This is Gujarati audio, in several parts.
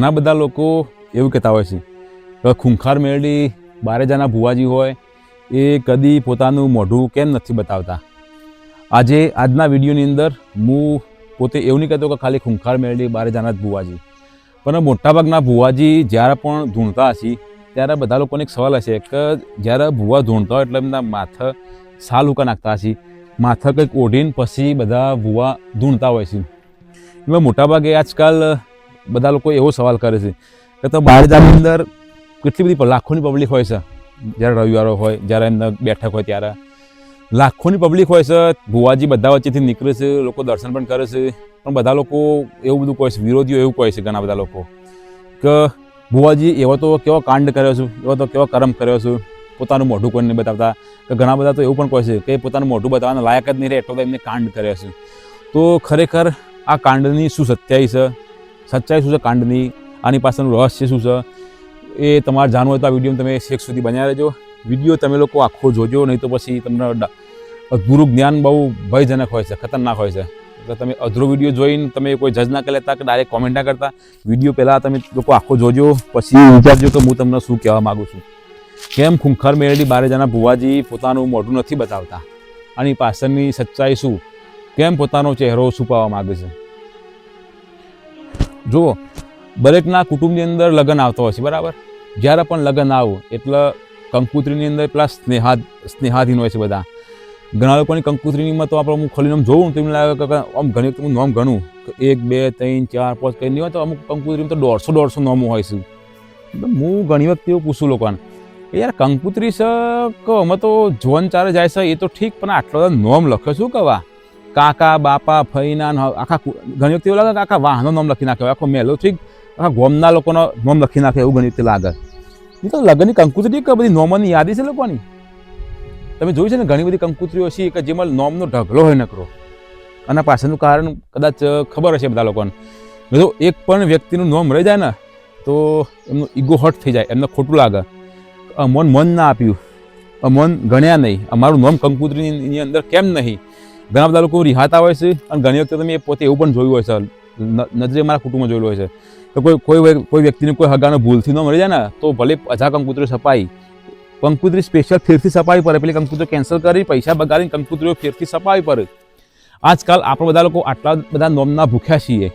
ઘણા બધા લોકો એવું કહેતા હોય છે ખૂંખાર મેળડી બારેજાના ભુવાજી હોય એ કદી પોતાનું મોઢું કેમ નથી બતાવતા? આજે આજના વિડીયોની અંદર હું પોતે એવું નહીં કહેતો કે ખાલી ખૂંખાર મેળડી બારેજાના જ ભુવાજી. પણ મોટાભાગના ભુવાજી જ્યારે પણ ધૂણતા હશે ત્યારે બધા લોકોને એક સવાલ હશે કે જ્યારે ભુવા ધૂણતા હોય એટલે એમના માથે સાલ ઉકા નાખતા હશે? માથા કંઈક ઓઢીને પછી બધા ભુવા ધૂણતા હોય છે. એમાં મોટાભાગે આજકાલ બધા લોકો એવો સવાલ કરે છે કે તો બારદાની અંદર કેટલી બધી લાખોની પબ્લિક હોય છે. જ્યારે રવિવારો હોય, જ્યારે એમના બેઠક હોય ત્યારે. લાખોની પબ્લિક હોય છે, ભુવાજી બધા વચ્ચેથી નીકળે છે, લોકો દર્શન પણ કરે છે. પણ બધા લોકો એવું બધું કહે છે, વિરોધીઓ એવું કહે છે ઘણા બધા લોકો, કે ભુવાજી એવો તો કેવો કાંડ કર્યો છે, એવો તો કેવો કર્મ કર્યો છે, પોતાનું મોઢું કોઈને બતાવતા. કે ઘણા બધા તો એવું પણ કહે છે કે પોતાનું મોઢું બતાવવાના લાયક જ નહીં રહે, એટલો તો એમને કાંડ કર્યો છે. તો ખરેખર આ કાંડની શું સત્યાઈ છે? સચ્ચાઈ શું છે કાંડની? આની પાછળનું રહસ્ય શું છે? એ તમારે જાણવું હોય તો આ વીડિયો તમે શેખ સુધી બનાવી રહેજો. વીડિયો તમે લોકો આખો જોજો નહીં તો પછી તમને અધૂરું જ્ઞાન બહુ ભયજનક હોય છે ખતરનાક હોય છે. એટલે તમે અધૂરો વીડિયો જોઈને તમે કોઈ જજ ના કરી લેતા કે ડાયરેક્ટ કોમેન્ટ ના કરતા. વીડિયો પહેલાં તમે લોકો આખો જોજો પછી વિચારજો કે હું તમને શું કહેવા માગું છું. કેમ ખૂંખાર મેળવી બારે જણા ભુવાજી પોતાનું મોઢું નથી બતાવતા? આની પાછળની સચ્ચાઈ શું? કેમ પોતાનો ચહેરો છુપાવવા માગે છે? જુઓ, દરેકના કુટુંબની અંદર લગ્ન આવતો હોય છે, બરાબર? જ્યારે પણ લગ્ન આવું, એટલે કંકુત્રીની અંદર પેલા સ્નેહા, સ્નેહાધીન હોય છે બધા. ઘણા લોકોની કંકુત્રીનીમાં તો આપણે અમુક ખોલીને આમ જોઉં તો એમ લાગે કે આમ ઘણી હું નોમ ગણું. એક, બે, ત્રણ, ચાર, પાંચ કંઈ નહીં હોય તો અમુક કંકુત્રીમાં તો દોઢસો દોઢસો નોમો હોય છે. હું ઘણી વખત એવું પૂછું લોકોને યાર કંકુત્રી છે કે અમે તો જોન ચારે જાય છે, એ તો ઠીક, પણ આટલો બધા નોમ લખ્યો શું કવા કાકા, બાપા, ફઈના આખા ઘણી વખત એવું લાગે આખા વાહનો નોમ લખી નાખ્યો આખો મેલો ઠીક? આખા ગોમના લોકોનો નોમ લખી નાખે એવું ઘણી વખત લાગે. એ તો લગ્નની કંકુત્રી કે બધી નોમોની યાદી છે લોકોની? તમે જોયું છે ને ઘણી બધી કંકુત્રીઓ છે કે જેમાં નોમનો ઢગલો હોય નકરો. આના પાછળનું કારણ કદાચ ખબર હશે બધા લોકોને. જો એક પણ વ્યક્તિનું નોમ રહી જાય ને, તો એમનું ઈગો હર્ટ થઈ જાય, એમને ખોટું લાગે. અમોન મન ના આપ્યું. અમોન ગણ્યા નહીં. અમારું નોમ કંકુત્રીની અંદર કેમ નહીં? ઘણા બધા લોકો રિહાતા હોય છે અને ઘણી વખતે તમે પોતે એવું પણ જોયું હોય છે. નજરે મારા કુટુંબમાં જોયેલું હોય છે કે કોઈ કોઈ કોઈ વ્યક્તિને કોઈ હગાનો ભૂલથી ન મળી જાય ને, તો ભલે અજા કંકુતરી છપાઈ કંકુતરી સ્પેશિયલ ફેરથી છપાવી પડે, પેલી કંકુતરીઓ કેન્સલ કરી, પૈસા બગાડીને કંકુતરીઓ ફેરથી છપાવી પડે. આજકાલ આપણે બધા લોકો આટલા બધા નોમના ભૂખ્યા છીએ.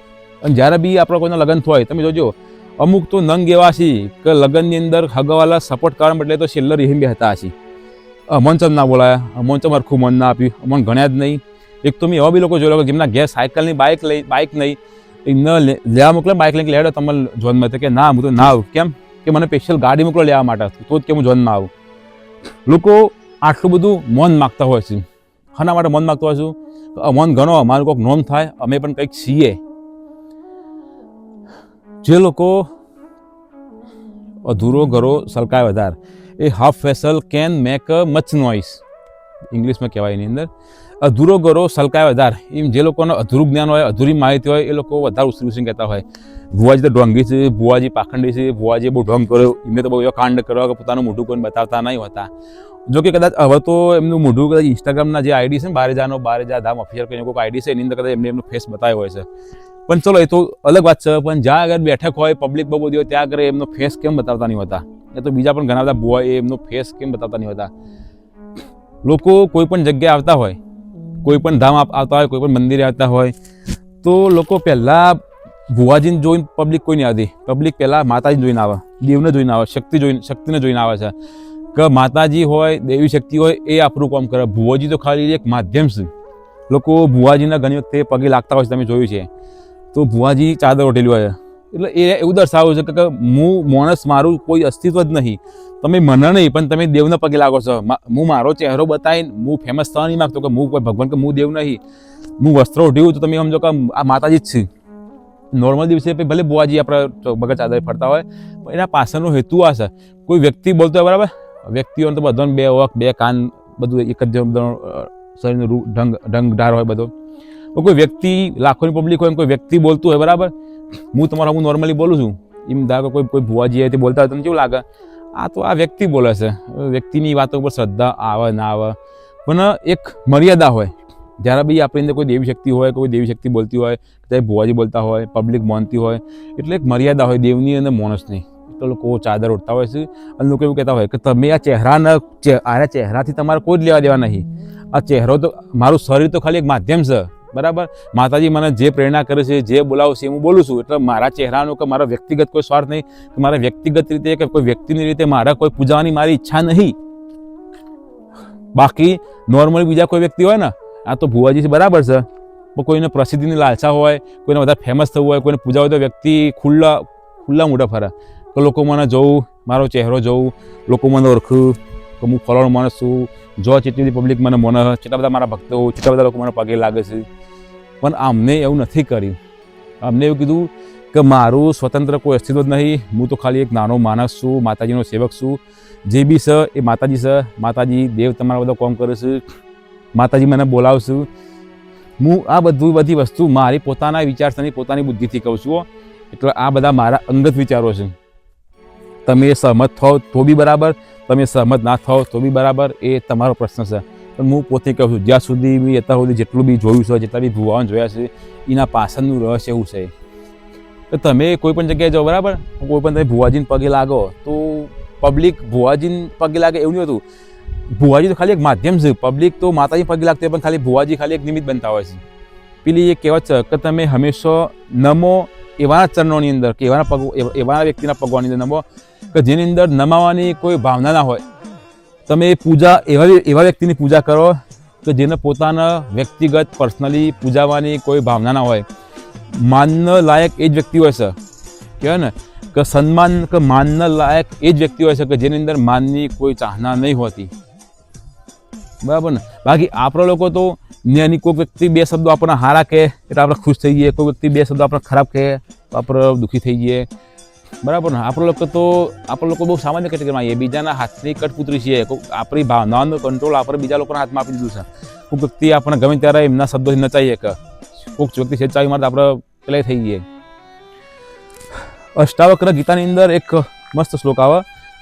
અને જ્યારે બી આપણે કોઈના લગ્ન થાય, તમે જોજો, અમુક તો નંગ એવા છે કે લગ્નની અંદર હગવાલા સપોર્ટ કરવા એટલે તો છેલ્લે બી હતા હશે. અમન ના બોલાયા અમન ચમ હરખું મન ના આપ્યું મન ગણ્યા જ નહીં. એક તો મેં એવા બી લોકો જોયેલા કે જેમના ઘેર સાયકલની બાઇક લઈ બાઇક નહીં એમને લેવા મોકલે બાઇક લઈને લેડો તમે જોનમાં કે ના, હું તો ના આવું. કેમ? કે મને સ્પેશિયલ ગાડી મોકલો લેવા માટે. તો જ કે હું જોનમાં આવું. લોકો આટલું બધું મન માગતા હોય છે. શાના માટે મન માગતા હોય છું? મન ગણો, અમારું કોઈક નોંધ થાય, અમે પણ કંઈક છીએ. જે લોકો અધૂરો ઘરો સલકાય વધાર. A half vessel can make a much noise ઇંગ્લિશમાં કહેવાય એની અંદર. અધૂરો ગરો સલકાય વધાર. એમ જે લોકોનો અધૂરું જ્ઞાન હોય, અધૂરી માહિતી હોય, એ લોકો વધારે ઉસરી ઉસરી કહેતા હોય. ભુવાજી તો ઢોંગી છે, ભુવાજી પાખંડી છે ભુવાજી બહુ ઢોંગ કર્યો. એમને તો બહુ એવા કાંડ કર્યો કે પોતાનું મોઢું કોઈને બતાવતા નહીં હોતા. જો કે કદાચ હવે તો એમનું મોઢું કદાચ ઇન્સ્ટાગ્રામના જે આઈડી છે ને, બારે જાનો, બારે જા ધામ ઓફિશિયલ કોઈ આઈડી છે, એની અંદર કદાચ એમને એમનો ફેસ બતાવ્યો હોય છે. પણ ચલો, એ તો અલગ વાત છે. પણ જ્યાં આગળ બેઠક હોય પબ્લિક બહુ બધી હોય, ત્યાં આગળ એમનો ફેસ કેમ બતાવતા નહીં હોતા? એ તો બીજા પણ ઘણા બધા ભૂવા એ એમનો ફેસ કેમ બતાવતા નહીં હોતા? લોકો કોઈ પણ જગ્યાએ આવતા હોય, કોઈ પણ ધામ આવતા હોય, કોઈ પણ મંદિરે આવતા હોય, તો લોકો પહેલાં ભુવાજીને જોઈને પબ્લિક કોઈ નહીં આવતી. પબ્લિક પહેલાં માતાજીને જોઈને આવે, દેવને જોઈને આવે, શક્તિ જોઈને, શક્તિને જોઈને આવે છે. કે માતાજી હોય, દેવી શક્તિ હોય, એ આપણું કામ કરે. ભુવાજી તો ખાલી એક માધ્યમ છે લોકો ભુવાજીના ઘણી વખતે પગે લાગતા હોય છે, તમે જોયું છે. તો ભુવાજી ચાદર ઓઢેલી હોય. એટલે એ એવું દર્શાવ્યું છે કે હું માણસ મારું કોઈ અસ્તિત્વ જ નહીં. તમે મને નહીં, પણ તમે દેવના પગે લાગો છો. હું મારો ચહેરો બતાવીને હું ફેમસ થવા નહીં માગતો કે હું કોઈ ભગવાન કે હું દેવ નહીં. હું વસ્ત્ર ઓઢ્યું તો તમે સમજો કે આ માતાજી જ છે. નોર્મલ દિવસે ભલે બુવાજી આપણે બગર ચાદર ફરતા હોય, પણ એના પાછળનો હેતુ આ છે. કોઈ વ્યક્તિ બોલતો હોય, બરાબર? વ્યક્તિઓને તો બધાને બે ઓખ બે કાન, બધું એક જ શરીરનું ઢંગ ઢંગ ઢાર હોય બધો. કોઈ વ્યક્તિ, લાખોની પબ્લિક હોય કોઈ વ્યક્તિ બોલતું હોય, બરાબર? હું તમારા, હું નોર્મલી બોલું છું. એમ ધારો કોઈ કોઈ ભુવાજી હોય તે બોલતા હોય તમને કેવું લાગે? આ તો આ વ્યક્તિ બોલે છે. વ્યક્તિની વાતો ઉપર શ્રદ્ધા આવે, ના આવે. પણ એક મર્યાદા હોય. જ્યારે બી આપણી અંદર કોઈ દેવી શક્તિ હોય, કોઈ દેવી શક્તિ બોલતી હોય ત્યારે ભુવાજી બોલતા હોય પબ્લિક માનતી હોય, એટલે એક મર્યાદા હોય દેવની અને માણસની. તો લોકો ચાદર ઉઠતા હોય છે. અને લોકો એવું કહેતા હોય કે તમે આ ચહેરાના આના ચહેરાથી તમારે કોઈ જ લેવા દેવા નહીં. આ ચહેરો તો, મારું શરીર તો ખાલી એક માધ્યમ છે. બરાબર? માતાજી મને જે પ્રેરણા કરે છે, જે બોલાવશે હું બોલું છું. એટલે મારા ચહેરાનો કે મારા વ્યક્તિગત કોઈ સ્વાર્થ નહીં. કે મારા વ્યક્તિગત રીતે કે કોઈ વ્યક્તિની રીતે મારા કોઈ પૂજાવાની મારી ઈચ્છા નહીં. બાકી નોર્મલી બીજા કોઈ વ્યક્તિ હોય ને, આ તો ભુવાજી છે, બરાબર છે. કોઈને પ્રસિદ્ધિની લાલસા હોય, કોઈને વધારે ફેમસ થવું હોય, કોઈને પૂજા હોય તો વ્યક્તિ ખુલ્લા ખુલ્લા મોઢા ફરે. તો લોકો મને જોવું મારો ચહેરો જોવું લોકો મને ઓળખું. કે હું ફલાણો માણસ છું, જો જેટલી બધી પબ્લિક મને મને કેટલા બધા મારા ભક્તો, કેટલા બધા લોકો મને પગે લાગે છે. પણ અમને એવું નથી કર્યું. અમને એવું કીધું કે મારું સ્વતંત્ર કોઈ અસ્તિત્વ જ નહીં. હું તો ખાલી એક નાનો માણસ છું, માતાજીનો સેવક છું. જે બી છે એ માતાજી છે. માતાજી, દેવ તમારા બધા કોમ કરે છે. માતાજી મને બોલાવશું. હું આ બધું બધી વસ્તુ મારી પોતાના વિચારસરણી, પોતાની બુદ્ધિથી કહું છું એટલે આ બધા મારા અંગત વિચારો છે. તમે સહમત થાઓ તો બી બરાબર, તમે સહમત ના થાઓ તો બી બરાબર, એ તમારો પ્રશ્ન છે. પણ હું પોતે કહું છું, જ્યાં સુધી બી, અત્યાર સુધી જેટલું બી જોયું છે, જેટલા બી ભુવાન જોયા છે, એના પાછળનું રહસ્ય એવું છે. તો તમે કોઈ પણ જગ્યાએ જાઓ, બરાબર? કોઈ પણ તમે ભુવાજીને પગે લાગો, તો પબ્લિક ભુવાજીને પગે લાગે એવું નહીં હતું. ભુવાજી તો ખાલી એક માધ્યમ છે પબ્લિક તો માતાજી પગે લાગતી પણ ખાલી ભુવાજી ખાલી એક નિમિત્ત બનતા હોય છે. પેલી એ કહેવત છે કે તમે હંમેશા નમો એવાના ચરણોની અંદર, કે એવાના પગ એવાના વ્યક્તિના પગવાની અંદર નમો કે જેની અંદર નમાવાની કોઈ ભાવના ના હોય. તમે પૂજા, એવા એવા વ્યક્તિની પૂજા કરો કે જેને પોતાના વ્યક્તિગત, પર્સનલી પૂજાવાની કોઈ ભાવના ના હોય. માનને લાયક એ જ વ્યક્તિ હોય છે. કહેવાય ને કે સન્માન, કે માનને લાયક એ જ વ્યક્તિ હોય છે કે જેની અંદર માનની કોઈ ચાહના નહીં હોતી. બરાબર ને? બાકી આપણા લોકો તો જ્ઞાની કોઈ વ્યક્તિ બે શબ્દો આપણને હારા કહે એટલે આપણે ખુશ થઈ જઈએ કોઈ વ્યક્તિ બે શબ્દો આપણે ખરાબ કહે તો આપણે દુઃખી થઈ જઈએ. બરાબર ને? આપણે લોકો તો, આપણે લોકો બહુ સામાન્ય કેટેગરીમાં આવીએ બીજાના હાથની કટપુતરી છીએ. આપણી ભાવનાનો કંટ્રોલ આપણે બીજા લોકોના હાથમાં આપી દીધું છે. કોઈક વ્યક્તિ આપણે ગમે ત્યારે એમના શબ્દોથી નચાઈએ કે કોઈક વ્યક્તિ છેચાવી મારે આપણે પેલા થઈ ગઈએ અષ્ટાવક્ર ગીતાની અંદર એક મસ્ત શ્લોક આવે.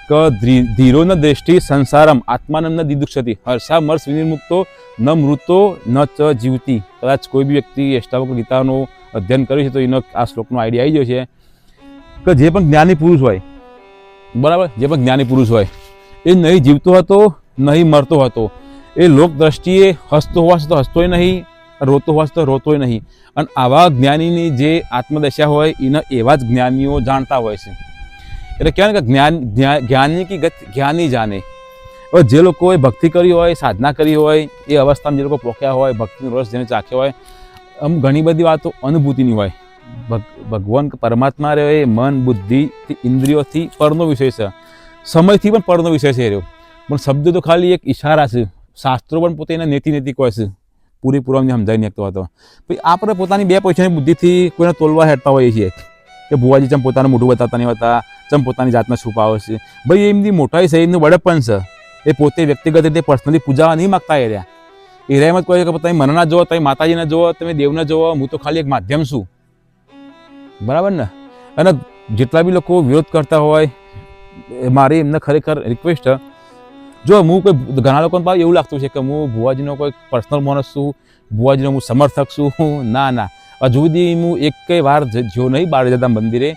કે ધ્રી- દ્રષ્ટિ સંસારમ, આત્માનમ ન દિદુક્ષતિ. હર્ષા મર્ષ વિનિર્મુક્તો, ન મૃતો, ન ચ જીવતી. કદાચ કોઈ બી વ્યક્તિ અષ્ટાવક્ર ગીતાનું અધ્યયન કર્યું છે તો એનો આ શ્લોકનો આઈડિયા આવી ગયો છે. કે જે પણ જ્ઞાની પુરુષ હોય. બરાબર? જે પણ જ્ઞાની પુરુષ હોય. એ નહીં જીવતો હતો, નહીં મરતો હતો. એ લોક દ્રષ્ટિએ હસતો હોવા છતાં હસતોય નહીં, રોતો હોવા છતાં રોતોય નહીં. અને આવા જ્ઞાનીની જે આત્મદશા હોય, એના એવા જ જ્ઞાનીઓ જાણતા હોય છે. એટલે કહેવાય કે જ્ઞાન, જ્ઞા- જ્ઞાની કે ગત, જ્ઞાની જાણે. હવે જે લોકોએ ભક્તિ કરી હોય, સાધના કરી હોય, એ અવસ્થામાં જે લોકો પોખ્યા હોય, ભક્તિનો રસ જેને ચાખ્યો હોય, આમ ઘણી બધી વાતો અનુભૂતિની હોય. ભગવાન પરમાત્મા રહ્યો એ મન, બુદ્ધિ ઇન્દ્રિયોથી પરનો વિષય છે. સમયથી પણ પરનો વિષય છે રહ્યો. પણ શબ્દ તો ખાલી એક ઈશારા છે. શાસ્ત્રો પણ પોતે એને નેતિ નેતિ કહે છે. પૂરેપૂરો અમને સમજાવી શકતો હતો. પછી આપણે પોતાની બે પૈસાની બુદ્ધિથી કોઈને તોલવા હેઠતા હોઈએ છીએ. કે ભુવાજી ચમ પોતાનું મોઢું બતાવતા નહીં હોતા ચમ પોતાની જાતને છુપાવે છે. ભાઈ, એમની મોટાઈ છે, એમનું બળપણ છે. એ પોતે વ્યક્તિગત રીતે પર્સનલી પૂજાવા નહીં માગતા એ રહ્યા. એ રહ્યા એમ જ કે તમે મને ના જુઓ, તમે માતાજીને જુઓ, તમે દેવને જુઓ. હું તો ખાલી એક માધ્યમ છું. બરાબર ને? અને જેટલા બી લોકો વિરોધ કરતા હોય મારી એમને ખરેખર રિક્વેસ્ટ જો હું કોઈ ઘણા લોકોને પાસે એવું લાગતું છે કે હું ભુવાજીનો કોઈ પર્સનલ માણસ છું, ભુવાજીનો હું સમર્થક છું ના ના. હજુ સુધી હું એક વાર જ- નહીં બહાર જતા મંદિરે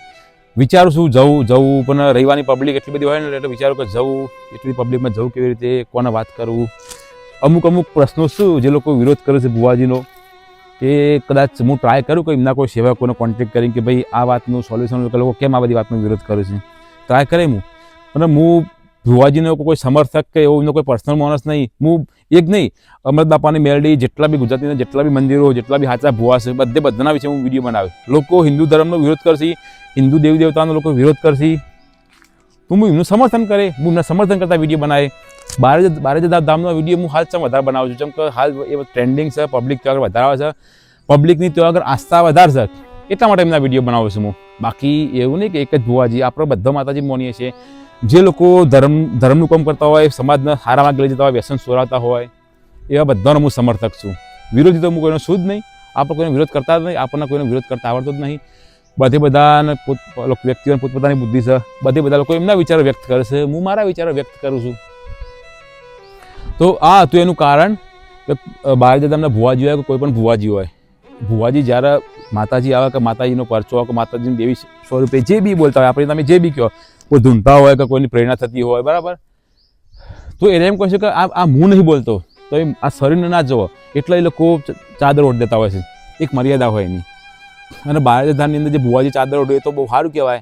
વિચારું છું જવું જવું પણ રવિવારની પબ્લિક એટલી બધી હોય ને, એટલે વિચારું કે જવું એટલી પબ્લિકમાં જવું કેવી રીતે, કોને વાત કરવું અમુક અમુક પ્રશ્નો શું જે લોકો વિરોધ કરે છે ભુવાજીનો? એ કદાચ હું ટ્રાય કરું કે એમના કોઈ સેવકોને કોન્ટેક્ટ કરીને કે ભાઈ આ વાતનું સોલ્યુશન લોકો કેમ આ બધી વાતનો વિરોધ કરે છે. ટ્રાય કરે હું. અને હું ભુવાજીનો કોઈ સમર્થક કે એવો એમનો કોઈ પર્સનલ માણસ નહીં. હું એક નહીં. અમૃત બાપાની મેલડી જેટલા બી ગુજરાતીના જેટલા બી મંદિરો, જેટલા બી હાચા ભુવા છે, બધે બધાના વિશે હું વીડિયો બનાવે. લોકો હિન્દુ ધર્મનો વિરોધ કરશે, હિન્દુ દેવી દેવતાનો લોકો વિરોધ કરશે. તો હું એમનું સમર્થન કરે. હું એમના સમર્થન કરતા વીડિયો બનાવે. બારે જ બારે ધામનો વીડિયો હું હાલ ચમ વધારે બનાવું છું. જેમ કે હાલ એ ટ્રેન્ડિંગ છે પબ્લિક ત્યાં આગળ વધારે છે. પબ્લિકની ત્યાં આગળ આસ્થા વધારે છે. એટલા માટે એમના વીડિયો બનાવું છું હું. બાકી એવું નહીં કે એક જ ભુવાજી, આપણે બધા માતાજી માનીએ છીએ. જે લોકો ધર્મ ધર્મનું કામ કરતા હોય, સમાજના સારા માર્ગે લઈ જતા હોય, વ્યસન સોરાતા હોય, એવા બધાનો હું સમર્થક છું. વિરોધી તો હું કોઈનો છું જ નહીં. આપણે કોઈનો વિરોધ કરતા જ નહીં. આપણને કોઈનો વિરોધ કરતા આવડતો જ નહીં. બધે બધાને પોત વ્યક્તિઓને પોતપોતાની બુદ્ધિ છે. બધે બધા લોકો એમના વિચારો વ્યક્ત કરે છે. હું મારા વિચારો વ્યક્ત કરું છું. તો આ હતું એનું કારણ કે બહાર જતા તમને ભુવાજી હોય કે કોઈ પણ ભુવાજી હોય, ભુવાજી જ્યારે માતાજી આવે કે માતાજીનો પરચો કે માતાજીની દેવી સ્વરૂપે જે બી બોલતા હોય, આપણે તમે જે બી કહો, કોઈ ધૂંધતા હોય કે કોઈની પ્રેરણા થતી હોય, બરાબર? તો એને એમ કહેશે કે આ આ હું નહીં બોલતો, તો એ આ શરીરને ના જવો એટલે એ લોકો ચાદર ઓઢ દેતા હોય છે, એક મર્યાદા હોય એની. અને બાળધાનની અંદર જે ભુવાજી ચાદર ઓઢે એ તો બહુ સારું કહેવાય.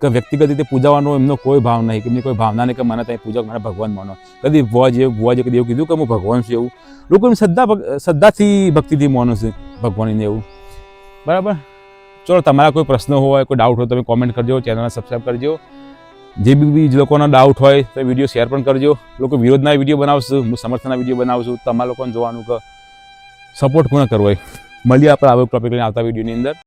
કે વ્યક્તિગત રીતે પૂજાવાનો એમનો કોઈ ભાવ નહીં, કે એમની કોઈ ભાવના નહીં કે મને ત્યાં પૂજા મને ભગવાન માનો. કદી ભુવાજી ભુવાજી કદી એવું કીધું કે હું ભગવાન છું એવું. લોકો એમ શ્રદ્ધા શ્રદ્ધાથી, ભક્તિથી માનું છે ભગવાનને એવું. બરાબર? ચલો, તમારા કોઈ પ્રશ્ન હોય, કોઈ ડાઉટ હોય, તમે કોમેન્ટ કરજો ચેનલને સબસ્ક્રાઈબ કરજો. જે બી બી લોકોના ડાઉટ હોય, તો વીડિયો શેર પણ કરજો. લોકો વિરોધના વીડિયો બનાવશું, હું સમર્થનના વીડિયો બનાવશું, તમારા લોકોને જોવાનું કે સપોર્ટ કોને કરવો હોય. મળીએ આપણે આવો ટોપિક લઈને આવતા વિડીયોની અંદર.